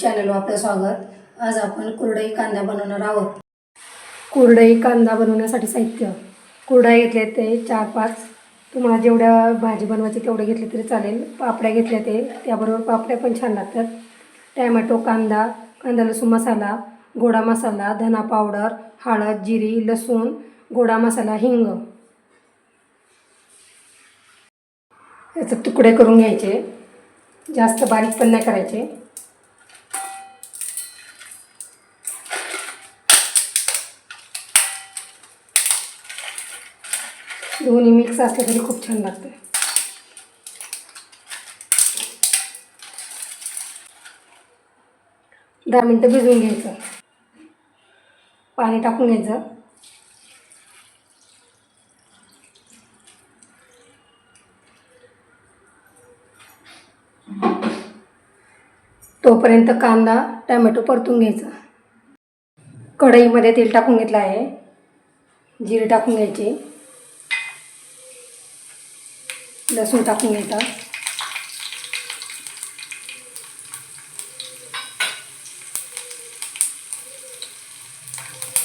चॅनलवर आपलं स्वागत. आज आपण कुरडई कांदा बनवणार आहोत. कुरडई कांदा बनवण्यासाठी साहित्य. कुरडई घेतले ते चार पाच. तुम्हाला जेवढ्या भाजी बनवायची तेवढे घेतले तरी चालेल. पापड्या घेतल्या ते त्याबरोबर पापड्या पण छान लागतात. टॅमॅटो कांदा कांदा लसूण मसाला गोडा मसाला धना पावडर हळद जिरी लसूण गोडा मसाला हिंग. याचे तुकडे करून घ्यायचे. जास्त बारीक पण नाही करायचे. दोन्ही मिक्स असले तरी खूप छान लागतं दहा मिनटं भिजवून घ्यायचं. पाणी टाकून घ्यायचं. तोपर्यंत कांदा टमॅटो परतून घ्यायचा. कढईमध्ये तेल टाकून घेतलं आहे. जिरे टाकून घ्यायचे. लसूण टाकून घ्यायचा.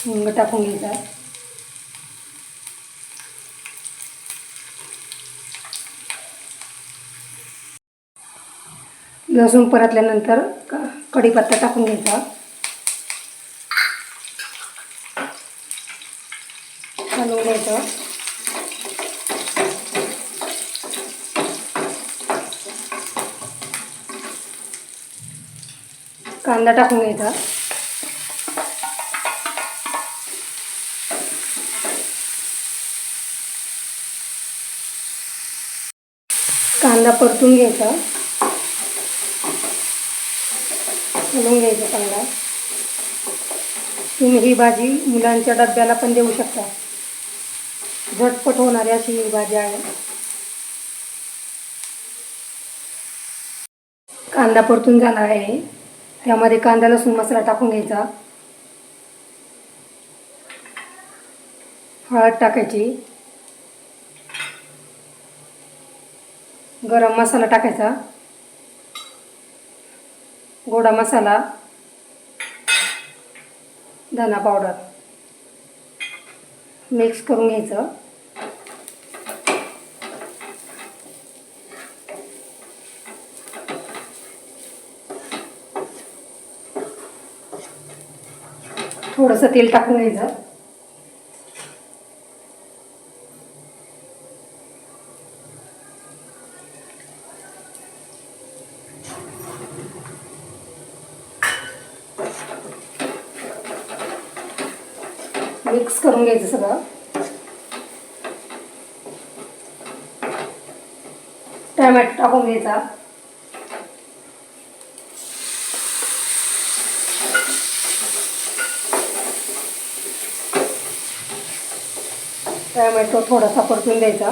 हिंग टाकून घ्यायचा. लसूण परतल्यानंतर कढीपत्ता टाकून घ्यायचा. हलवून घ्यायचं. कांदा टाकून घ्यायचा. कांदा परतून घ्यायचा. हलवून घ्यायचा कांदा तुम्ही ही भाजी मुलांच्या डब्याला पण देऊ शकता. झटपट होणारी अशी ही भाजी आहे. कांदा परतून झाला आहे. त्यामध्ये कांदा लसूण मसाला टाकून घ्यायचा. हळद टाकायची. गरम मसाला टाकायचा. गोडा मसाला धना पावडर मिक्स करून घ्यायचं. थोडंसं तेल टाकून घ्यायचं. मिक्स करून घ्यायचं सगळं. टमॅटो टाकून घ्यायचा. टमॅटो थोडासा परतून द्यायचा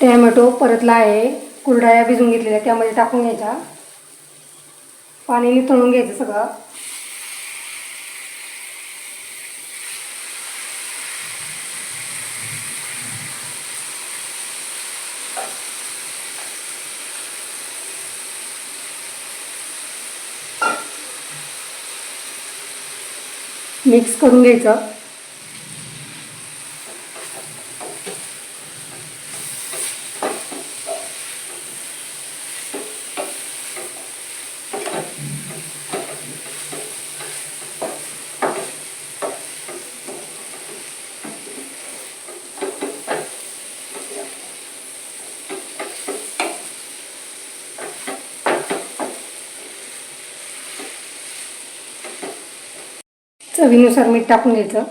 टॅमॅटो परतला आहे कुरडाया भिजून घेतलेल्या त्यामध्ये टाकून घ्यायच्या. पाणी तळून घ्यायचं सगळं. मिक्स करून घ्यायचं. चवीनुसार मीठ टाकून घ्यायचं.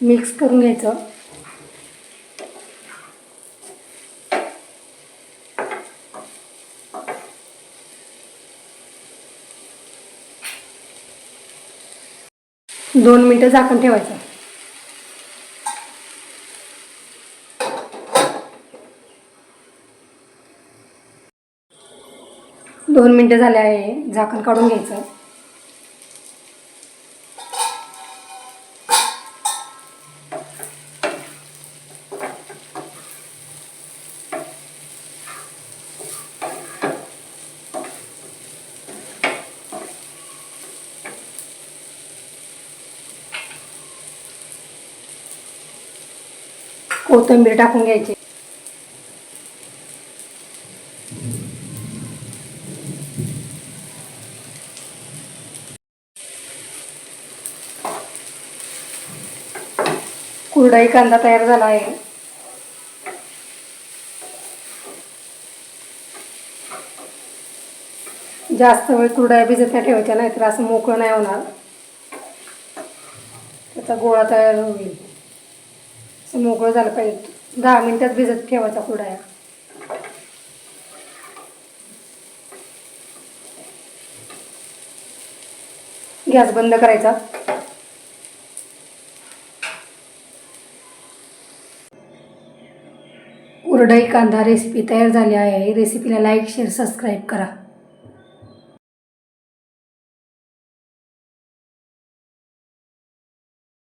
मिक्स करून घ्यायचं. दोन मिनटं झाकण ठेवायचं. दोन मिनटं झाले आहे झाकण काढून घ्यायचं. कोथिंबीर टाकून घ्यायची. कुरडई कांदा तयार झाला आहे. जास्त वेळ कुरडया भिजत नाही ठेवायच्या नाही तर असं मोकळं नाही होणार. त्याचा गोळा तयार होईल मोकळं झालं पाहिजे. दहा मिनिटात भिजत ठेवायचा कुडाया गॅस बंद करायचा. उरडाई कांदा रेसिपी तयार झाली आहे. रेसिपीला लाईक शेअर सबस्क्राईब करा.